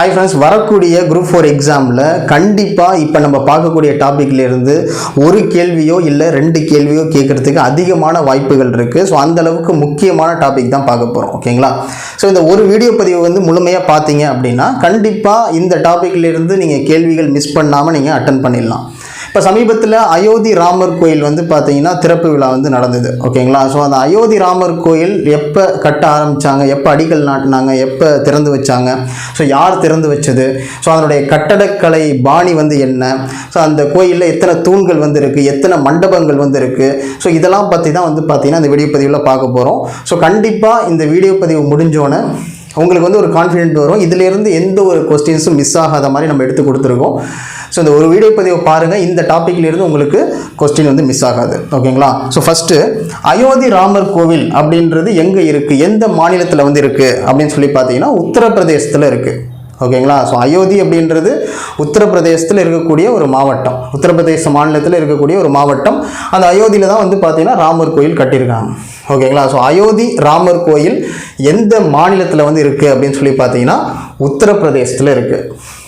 Hi friends வரக்கூடிய group four எக்ஸாமில் கண்டிப்பாக இப்போ நம்ம பார்க்கக்கூடிய டாப்பிக்லேருந்து ஒரு கேள்வியோ இல்லை ரெண்டு கேள்வியோ கேட்குறதுக்கு அதிகமான வாய்ப்புகள் இருக்குது ஸோ அந்த அளவுக்கு முக்கியமான டாபிக் தான் பார்க்க போகிறோம் ஓகேங்களா ஸோ இந்த ஒரு வீடியோ பதிவு வந்து முழுமையாக பார்த்தீங்க அப்படின்னா கண்டிப்பாக இந்த டாப்பிக்லேருந்து நீங்கள் கேள்விகள் மிஸ் பண்ணாமல் நீங்கள் அட்டன் பண்ணிடலாம். இப்போ சமீபத்தில் அயோத்தி ராமர் கோயில் வந்து பார்த்தீங்கன்னா திறப்பு விழா வந்து நடந்தது ஓகேங்களா? ஸோ அந்த அயோத்தி ராமர் கோயில் எப்போ கட்ட ஆரம்பித்தாங்க எப்போ அடிக்கல் நாட்டினாங்க? எப்போ திறந்து வச்சாங்க? ஸோ யார் திறந்து வச்சது? ஸோ அதனுடைய கட்டடக்கலை பாணி வந்து என்ன? ஸோ அந்த கோயிலில் எத்தனை தூண்கள் வந்து இருக்குது எத்தனை மண்டபங்கள் வந்து இருக்குது ஸோ இதெல்லாம் பற்றி தான் வந்து பார்த்தீங்கன்னா இந்த வீடியோ பதிவில் பார்க்க போகிறோம் ஸோ கண்டிப்பாக இந்த வீடியோ பதிவு முடிஞ்சோன்னே உங்களுக்கு வந்து ஒரு கான்ஃபிடென்ட் வரும். இதிலேருந்து எந்த ஒரு கொஸ்டின்ஸும் மிஸ் ஆகாத மாதிரி நம்ம எடுத்து கொடுத்துருக்கோம். ஸோ இந்த ஒரு வீடியோ பதிவை பாருங்கள் இந்த டாப்பிக்லேருந்து உங்களுக்கு கொஸ்டின் வந்து மிஸ் ஆகாது. ஓகேங்களா ஸோ ஃபஸ்ட்டு அயோத்தி ராமர் கோவில் அப்படின்றது எங்கே இருக்குது எந்த மாநிலத்தில் வந்து இருக்குது அப்படின்னு சொல்லி பார்த்தீங்கன்னா உத்தரப்பிரதேசத்தில் இருக்குது ஓகேங்களா ஸோ அயோத்தி அப்படின்றது உத்தரப்பிரதேசத்தில் இருக்கக்கூடிய ஒரு மாவட்டம். உத்தரப்பிரதேச மாநிலத்தில் இருக்கக்கூடிய ஒரு மாவட்டம். அந்த அயோத்தியில் தான் வந்து பார்த்திங்கன்னா ராமர் கோயில் கட்டியிருக்காங்க. ஓகேங்களா? ஸோ அயோத்தி ராமர் கோயில் எந்த மாநிலத்தில் வந்து இருக்குது அப்படின்னு சொல்லி பார்த்தீங்கன்னா உத்தரப்பிரதேசத்தில் இருக்குது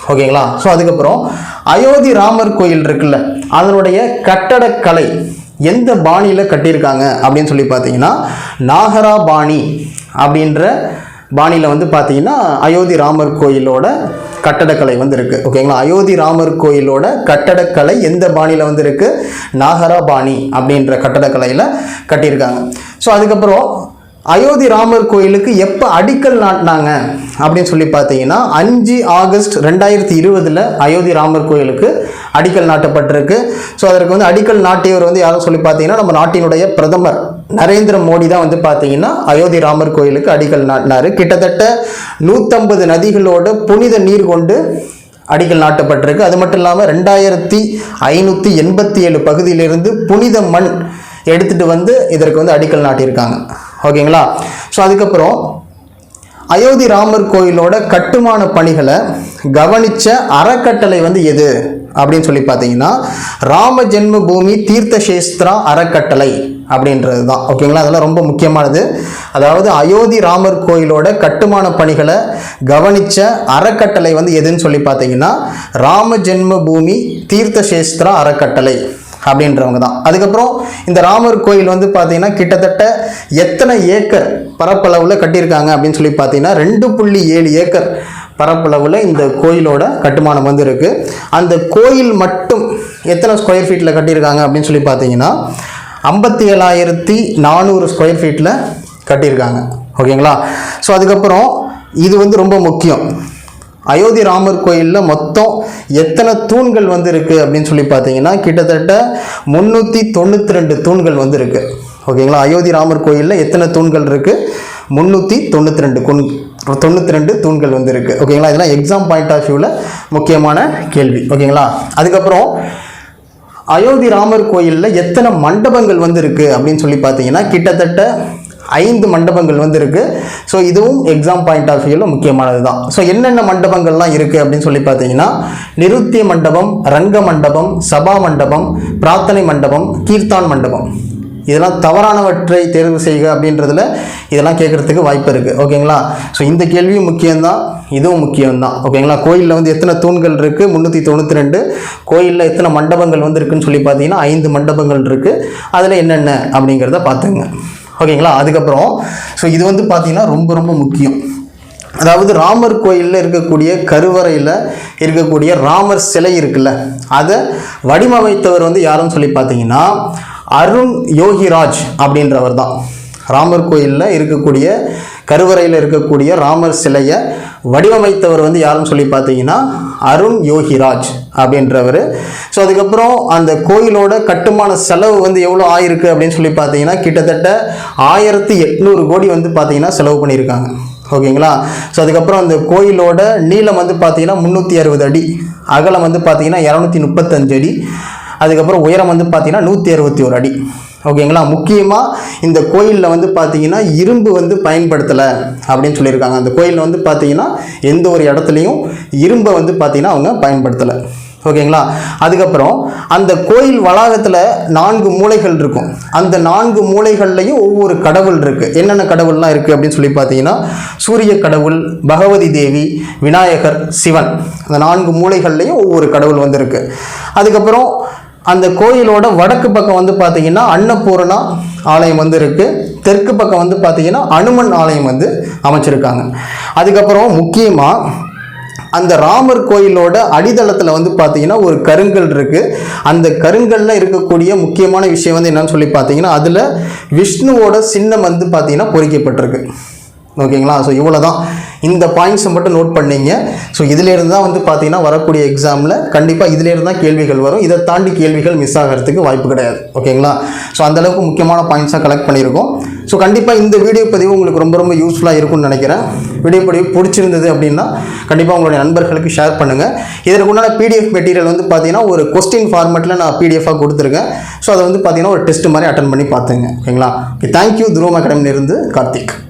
ஓகேங்களா? ஸோ அதுக்கப்புறம் அயோத்தி ராமர் கோயில் இருக்குல்ல அதனுடைய கட்டடக்கலை எந்த பாணியில் கட்டியிருக்காங்க அப்படின்னு சொல்லி பார்த்தீங்கன்னா நாகராபாணி அப்படின்ற பாணியில் வந்து பார்த்தீங்கன்னா அயோத்தி ராமர் கோயிலோட கட்டடக்கலை வந்து இருக்குது ஓகேங்களா அயோத்தி ராமர் கோயிலோட கட்டடக்கலை எந்த பாணியில் வந்து இருக்குது நாகரா பாணி அப்படின்ற கட்டடக்கலையில் கட்டியிருக்காங்க. ஸோ அதுக்கப்புறம் அயோத்தி ராமர் கோயிலுக்கு எப்போ அடிக்கல் நாட்டினாங்க அப்படின்னு சொல்லி பார்த்தீங்கன்னா அஞ்சு ஆகஸ்ட் ரெண்டாயிரத்தி இருபதில் அயோத்தி ராமர் கோயிலுக்கு அடிக்கல் நாட்டப்பட்டிருக்கு. ஸோ அதற்கு வந்து அடிக்கல் நாட்டியவர் வந்து யாரும் சொல்லி பார்த்தீங்கன்னா நம்ம நாட்டினுடைய பிரதமர் நரேந்திர மோடி தான் வந்து பார்த்தீங்கன்னா அயோத்தி ராமர் கோயிலுக்கு அடிக்கல் நாட்டினார். கிட்டத்தட்ட நூற்றம்பது நதிகளோட புனித நீர் கொண்டு அடிக்கல் நாட்டப்பட்டிருக்கு. அது மட்டும் இல்லாமல் ரெண்டாயிரத்தி ஐநூற்றி எண்பத்தி ஏழு பகுதியிலிருந்து புனித மண் எடுத்துகிட்டு வந்து இதற்கு வந்து அடிக்கல் நாட்டியிருக்காங்க. ஓகேங்களா? ஸோ அதுக்கப்புறம் அயோத்தி ராமர் கோயிலோட கட்டுமான பணிகளை கவனித்த அறக்கட்டளை வந்து எது அப்படின்னு சொல்லி பார்த்தீங்கன்னா ராம ஜென்ம பூமி தீர்த்தசேஸ்திரா அறக்கட்டளை அப்படின்றது தான். ஓகேங்களா? அதெல்லாம் ரொம்ப முக்கியமானது. அதாவது அயோத்தி ராமர் கோயிலோட கட்டுமான பணிகளை கவனித்த அறக்கட்டளை வந்து எதுன்னு சொல்லி பார்த்தீங்கன்னா ராம ஜென்ம பூமி தீர்த்தசேஸ்திரா அறக்கட்டளை. அப்படின்றவங்க தான். அதுக்கப்புறம் இந்த ராமர் கோயில் வந்து பார்த்தீங்கன்னா கிட்டத்தட்ட எத்தனை ஏக்கர் பரப்பளவில் கட்டியிருக்காங்க அப்படின்னு சொல்லி பார்த்தீங்கன்னா ரெண்டு புள்ளி ஏழு ஏக்கர் பரப்பளவில் இந்த கோயிலோட கட்டுமானம் வந்து இருக்குது அந்த கோயில் மட்டும் எத்தனை ஸ்கொயர் ஃபீட்டில் கட்டியிருக்காங்க அப்படின்னு சொல்லி பார்த்தீங்கன்னா ஐம்பத்தி ஏழாயிரத்தி நானூறு ஸ்கொயர் ஃபீட்டில் கட்டியிருக்காங்க. ஓகேங்களா? ஸோ அதுக்கப்புறம் இது வந்து ரொம்ப முக்கியம். அயோத்தி ராமர் கோயிலில் மொத்தம் எத்தனை தூண்கள் வந்து இருக்குது அப்படின்னு சொல்லி பார்த்தீங்கன்னா கிட்டத்தட்ட முந்நூற்றி தொண்ணூற்றி ரெண்டு தூண்கள் வந்து இருக்குது ஓகேங்களா? அயோத்தி ராமர் கோயிலில் எத்தனை தூண்கள் இருக்குது முந்நூற்றி தொண்ணூற்றி ரெண்டு கொண் தொண்ணூற்றி ரெண்டு தூண்கள் வந்து இருக்குது ஓகேங்களா? இதெல்லாம் எக்ஸாம் பாயிண்ட் ஆஃப் வியூவில் முக்கியமான கேள்வி. ஓகேங்களா? அதுக்கப்புறம் அயோத்தி ராமர் கோயிலில் எத்தனை மண்டபங்கள் வந்து இருக்குது அப்படின்னு சொல்லி பார்த்தீங்கன்னா கிட்டத்தட்ட ஐந்து மண்டபங்கள் வந்து இருக்கு ஸோ இதுவும் எக்ஸாம் பாயிண்ட் ஆஃப் வியூவில் முக்கியமானது தான் ஸோ என்னென்ன மண்டபங்கள்லாம் இருக்குது அப்படின்னு சொல்லி பார்த்தீங்கன்னா நிருத்திய மண்டபம் ரங்க மண்டபம் சபா மண்டபம் பிரார்த்தனை மண்டபம் கீர்த்தான் மண்டபம். இதெல்லாம் தவறானவற்றை தேர்வு செய்க அப்படின்றதுல இதெல்லாம் கேட்குறதுக்கு வாய்ப்பு இருக்குது ஓகேங்களா? ஸோ இந்த கேள்வியும் முக்கியம்தான் இதுவும் முக்கியம்தான். ஓகேங்களா? கோயிலில் வந்து எத்தனை தூண்கள் இருக்குது முந்நூற்றி தொண்ணூற்றி ரெண்டு. கோயிலில் எத்தனை மண்டபங்கள் வந்து இருக்குன்னு சொல்லி பார்த்தீங்கன்னா ஐந்து மண்டபங்கள் இருக்குது அதில் என்னென்ன அப்படிங்கிறத பார்த்துங்க. ஓகேங்களா? அதுக்கப்புறம் ஸோ இது வந்து பார்த்தீங்கன்னா ரொம்ப ரொம்ப முக்கியம். அதாவது ராமர் கோயிலில் இருக்கக்கூடிய கருவறையில் இருக்கக்கூடிய ராமர் சிலை இருக்குல்ல அதை வடிவமைத்தவர் வந்து யாருன்னு சொல்லி பார்த்தீங்கன்னா அருண் யோகிராஜ் அப்படின்றவர் தான் ராமர் கோயிலில் இருக்கக்கூடிய கருவறையில் இருக்கக்கூடிய ராமர் சிலையை வடிவமைத்தவர் வந்து யாருன்னு சொல்லி பார்த்தீங்கன்னா அருண் யோகிராஜ் அப்படின்றவர். ஸோ அதுக்கப்புறம் அந்த கோயிலோட கட்டுமான செலவு வந்து எவ்வளோ ஆயிருக்கு அப்படின்னு சொல்லி பார்த்தீங்கன்னா கிட்டத்தட்ட ஆயிரத்தி எட்நூறு கோடி வந்து பார்த்தீங்கன்னா செலவு பண்ணியிருக்காங்க. ஓகேங்களா? ஸோ அதுக்கப்புறம் அந்த கோயிலோட நீளம் வந்து பார்த்தீங்கன்னா முந்நூற்றி அறுபது அடி அகலம் வந்து பார்த்தீங்கன்னா இரநூத்தி முப்பத்தஞ்சு அடி அதுக்கப்புறம் உயரம் வந்து பார்த்தீங்கன்னா நூற்றி அறுபத்தி ஒரு அடி. ஓகேங்களா? முக்கியமாக இந்த கோயிலில் வந்து பார்த்தீங்கன்னா இரும்பு வந்து பயன்படுத்தலை அப்படின்னு சொல்லியிருக்காங்க. அந்த கோயிலில் வந்து பார்த்தீங்கன்னா எந்த ஒரு இடத்துலையும் இரும்பை வந்து பார்த்தீங்கன்னா அவங்க பயன்படுத்தலை. ஓகேங்களா? அதுக்கப்புறம் அந்த கோயில் வளாகத்தில் நான்கு மூலைகள் இருக்கும். அந்த நான்கு மூளைகள்லையும் ஒவ்வொரு கடவுள் இருக்குது என்னென்ன கடவுள்லாம் இருக்குது அப்படின்னு சொல்லி பார்த்தீங்கன்னா சூரிய கடவுள் பகவதி தேவி விநாயகர் சிவன். அந்த நான்கு மூளைகள்லையும் ஒவ்வொரு கடவுள் வந்து இருக்குது அதுக்கப்புறம் அந்த கோயிலோட வடக்கு பக்கம் வந்து பார்த்தீங்கன்னா அன்னபூர்ணா ஆலயம் வந்து இருக்குது தெற்கு பக்கம் வந்து பார்த்தீங்கன்னா அனுமன் ஆலயம் வந்து அமைச்சிருக்காங்க. அதுக்கப்புறம் முக்கியமாக அந்த ராமர் கோயிலோட அடித்தளத்தில் வந்து பார்த்தீங்கன்னா ஒரு கருங்கல் இருக்குது அந்த கருங்கல்ல இருக்கக்கூடிய முக்கியமான விஷயம் வந்து என்னன்னு சொல்லி பார்த்தீங்கன்னா அதில் விஷ்ணுவோட சின்னம் வந்து பார்த்தீங்கன்னா பொறிக்கப்பட்டிருக்கு. ஓகேங்களா? ஸோ இவ்வளோ தான் இந்த பாயிண்ட்ஸை மட்டும் நோட் பண்ணீங்க. ஸோ இதிலேருந்து தான் வந்து பார்த்தீங்கன்னா வரக்கூடிய எக்ஸாமில் கண்டிப்பாக இதிலேருந்து தான் கேள்விகள் வரும். இதை தாண்டி கேள்விகள் மிஸ் ஆகிறதுக்கு வாய்ப்பு கிடையாது. ஓகேங்களா? ஸோ அந்தளவுக்கு முக்கியமான பாயிண்ட்ஸாக கலெக்ட் பண்ணியிருக்கோம். ஸோ கண்டிப்பாக இந்த வீடியோ பதிவு உங்களுக்கு ரொம்ப ரொம்ப யூஸ்ஃபுல்லாக இருக்கும்னு நினைக்கிறேன். வீடியோ பதிவு பிடிச்சிருந்தது அப்படின்னா கண்டிப்பாக உங்களுடைய நண்பர்களுக்கு ஷேர் பண்ணுங்கள் இதற்கு உண்டான பிடிஎஃப் மெட்டீரியல் வந்து பார்த்தீங்கன்னா ஒரு கொஸ்டின் ஃபார்மெட்டில் நான் பிடிஎஃபாக கொடுத்துருக்கேன். ஸோ அதை வந்து பார்த்தீங்கன்னா ஒரு டெஸ்ட் மாதிரி அட்டன் பண்ணி பார்த்துங்க. ஓகேங்களா? ஓகே தேங்க்யூ துருவம் அகாடமிலிருந்து கார்த்திக்.